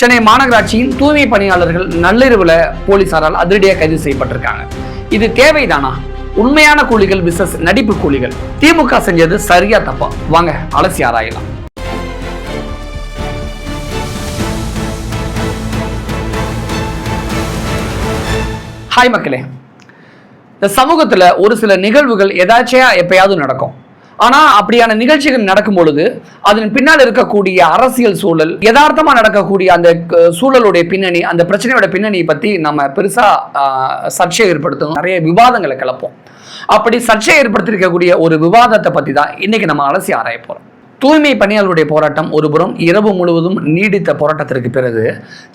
சென்னை மாநகராட்சியின் தூய்மை பணியாளர்கள் நள்ளிரவுல போலீசாரால் அதிரடியாக கைது செய்யப்பட்டிருக்காங்க. இது தேவைதானா? உண்மையான கூலிகள் விசஸ் நடிப்பு கூலிகள். திமுக செஞ்சது சரியா தப்பா? வாங்க அலசி ஆராயலாம். ஹாய் மக்களே. இந்த சமூகத்துல ஒரு சில நிகழ்வுகள் எதாச்சையா எப்பயாவது நடக்கும். ஆனா அப்படியான நிகழ்ச்சிகள் நடக்கும் பொழுது அதன் பின்னால் இருக்கக்கூடிய அரசியல் சூழல் யதார்த்தமா நடக்கக்கூடிய அந்த சூழலுடைய பின்னணி அந்த பிரச்சனையோட பின்னணியை பத்தி நம்ம பெருசா சர்ச்சை ஏற்படுத்தணும். நிறைய விவாதங்களை கிளப்போம் அப்படி சர்ச்சை ஏற்படுத்தியிருக்கக்கூடிய ஒரு விவாதத்தை பத்தி தான் இன்னைக்கு நம்ம அலசி ஆராய போறோம். தூய்மை பணியாளருடைய போராட்டம் ஒருபுறம் இரவு முழுவதும் நீடித்த போராட்டத்திற்கு பிறகு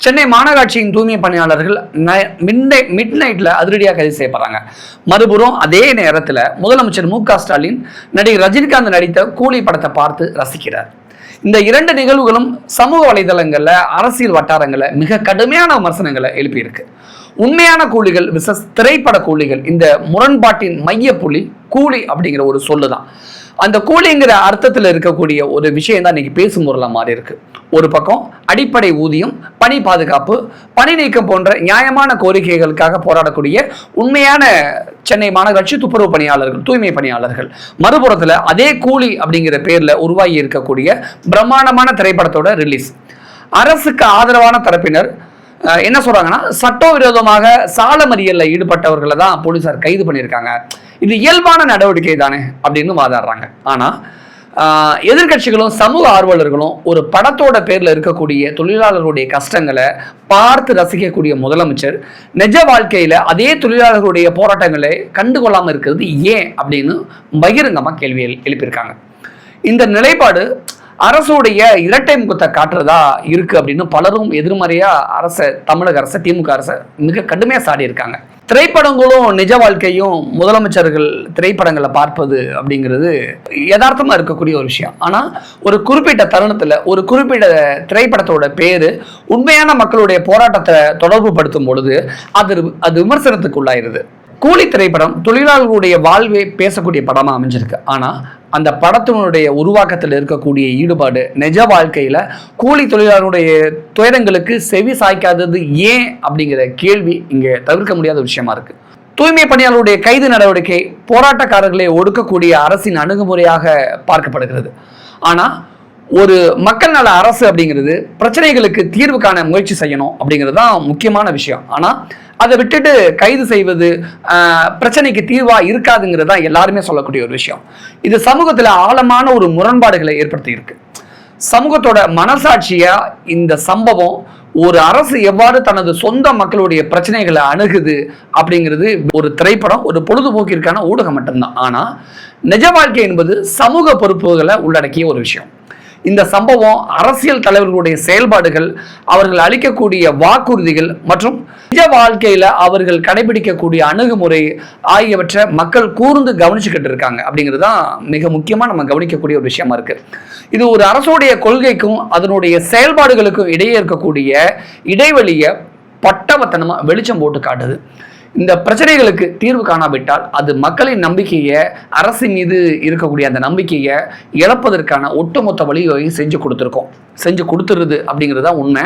சென்னை மாநகராட்சியின் தூய்மை பணியாளர்கள் மிட் நைட்டில் அதிரடியாக கைது செய்யப்படுறாங்க. மறுபுறம் அதே நேரத்தில் முதலமைச்சர் மு க ஸ்டாலின் நடிகர் ரஜினிகாந்த் நடித்த கூலி படத்தை பார்த்து ரசிக்கிறார். இந்த இரண்டு நிகழ்வுகளும் சமூக வலைதளங்களில் அரசியல் வட்டாரங்களில் மிக கடுமையான விமர்சனங்களை எழுப்பியிருக்கு. உண்மையான கூலிகள் விசஸ் திரைப்பட கூலிகள் இந்த முரண்பாட்டின் மைய புள்ளி கூலி அப்படிங்கிற ஒரு சொல்லு தான் அந்த கூலிங்கிற அர்த்தத்தில் இருக்கக்கூடிய ஒரு விஷயம் தான் இன்னைக்கு பேசும் பொருளாக மாறி இருக்கு ஒரு பக்கம் அடிப்படை ஊதியம் பணி பாதுகாப்பு பணி நீக்கம் போன்ற நியாயமான கோரிக்கைகளுக்காக போராடக்கூடிய உண்மையான சென்னை மாநகராட்சி துப்புரவு பணியாளர்கள் தூய்மை பணியாளர்கள். மறுபுறத்தில் அதே கூலி அப்படிங்கிற பேரில் உருவாகி இருக்கக்கூடிய பிரம்மாண்டமான திரைப்படத்தோட ரிலீஸ் அரசுக்கு ஆதரவான தரப்பினர் என்ன சொல்றாங்கன்னா சட்டவிரோதமாக சால மறியலில் ஈடுபட்டவர்களை தான் போலீசார் கைது பண்ணியிருக்காங்க. இது இயல்பான நடவடிக்கை தானே அப்படின்னு வாதாடுறாங்க. ஆனா எதிர்கட்சிகளும் எதிர்க்கட்சிகளும் சமூக ஆர்வலர்களும் ஒரு படத்தோட பேரில் இருக்கக்கூடிய தொழிலாளர்களுடைய கஷ்டங்களை பார்த்து ரசிக்கக்கூடிய முதலமைச்சர் நிஜ வாழ்க்கையில் அதே தொழிலாளர்களுடைய போராட்டங்களை கண்டுகொள்ளாமல் இருக்கிறது ஏன் அப்படின்னு பகிரங்கமாக கேள்வி எழுப்பியிருக்காங்க. இந்த நிலைப்பாடு அரசுடைய இரட்டை முகத்தை காட்டுறதா இருக்கு அப்படின்னு பலரும் எதிர்மறையா அரச தமிழக அரசு திமுக அரசை மிக கடுமையாக சாடி இருக்காங்க திரைப்படங்களும் நிஜ வாழ்க்கையும் முதலமைச்சர்கள் திரைப்படங்களை பார்ப்பது அப்படிங்கிறது யதார்த்தமாக இருக்கக்கூடிய ஒரு விஷயம். ஆனால் ஒரு குறிப்பிட்ட தருணத்தில் ஒரு குறிப்பிட்ட திரைப்படத்தோட பேர் உண்மையான மக்களுடைய போராட்டத்தை தொடர்பு படுத்தும் பொழுது அது அது விமர்சனத்துக்கு உள்ளாயிருது கூலி திரைப்படம் தொழிலாளர்களுடைய வாழ்வை பேசக்கூடிய படமாக அமைஞ்சிருக்கு. ஆனால் அந்த படத்தினுடைய உருவாக்கத்தில் இருக்கக்கூடிய ஈடுபாடு நிஜ வாழ்க்கையில் கூலி தொழிலாளர்களுடைய துயரங்களுக்கு செவி சாய்க்காதது ஏன் அப்படிங்கிற கேள்வி இங்கே தவிர்க்க முடியாத விஷயமா இருக்கு. தூய்மை பணியாளருடைய கைது நடவடிக்கை போராட்டக்காரர்களை ஒடுக்கக்கூடிய அரசின் அணுகுமுறையாக பார்க்கப்படுகிறது. ஆனால் ஒரு மக்கள் நல அரசு அப்படிங்கிறது பிரச்சனைகளுக்கு தீர்வு காண முயற்சி செய்யணும் அப்படிங்கிறது தான் முக்கியமான விஷயம். ஆனால் அதை விட்டுட்டு கைது செய்வது பிரச்சனைக்கு தீர்வா இருக்காதுங்கிறது தான் எல்லாருமே சொல்லக்கூடிய ஒரு விஷயம். இது சமூகத்தில் ஆழமான ஒரு முரண்பாடுகளை ஏற்படுத்தி இருக்கு சமூகத்தோட மனசாட்சியா இந்த சம்பவம் ஒரு அரசு எவ்வாறு தனது சொந்த மக்களுடைய பிரச்சனைகளை அணுகுது அப்படிங்கிறது ஒரு திரைப்படம் ஒரு பொழுதுபோக்கிற்கான ஊடகம் மட்டும்தான். ஆனால் நிஜ வாழ்க்கை என்பது சமூக பொறுப்புகளை உள்ளடக்கிய ஒரு விஷயம். இந்த சம்பவம் அரசியல் தலைவர்களுடைய செயல்பாடுகள் அவர்கள் அளிக்கக்கூடிய வாக்குறுதிகள் மற்றும் நிஜ வாழ்க்கையில் அவர்கள் கடைபிடிக்கக்கூடிய அணுகுமுறை ஆகியவற்றை மக்கள் கூர்ந்து கவனிச்சுக்கிட்டு இருக்காங்க. அப்படிங்கிறது தான் மிக முக்கியமாக நம்ம கவனிக்கக்கூடிய ஒரு விஷயமா இருக்கு. இது ஒரு அரசுடைய கொள்கைக்கும் அதனுடைய செயல்பாடுகளுக்கும் இடையே இருக்கக்கூடிய இடைவெளியை பட்டவத்தனமாக வெளிச்சம் போட்டு காட்டுது. இந்த பிரச்சனைகளுக்கு தீர்வு காணாவிட்டால் அது மக்களின் நம்பிக்கையை அரசு மீது இருக்கக்கூடிய அந்த நம்பிக்கையை இழப்பதற்கான ஒட்டுமொத்த வழிவகை செஞ்சு கொடுத்துருக்கோம். செஞ்சு கொடுத்துருது அப்படிங்கிறது தான் உண்மை.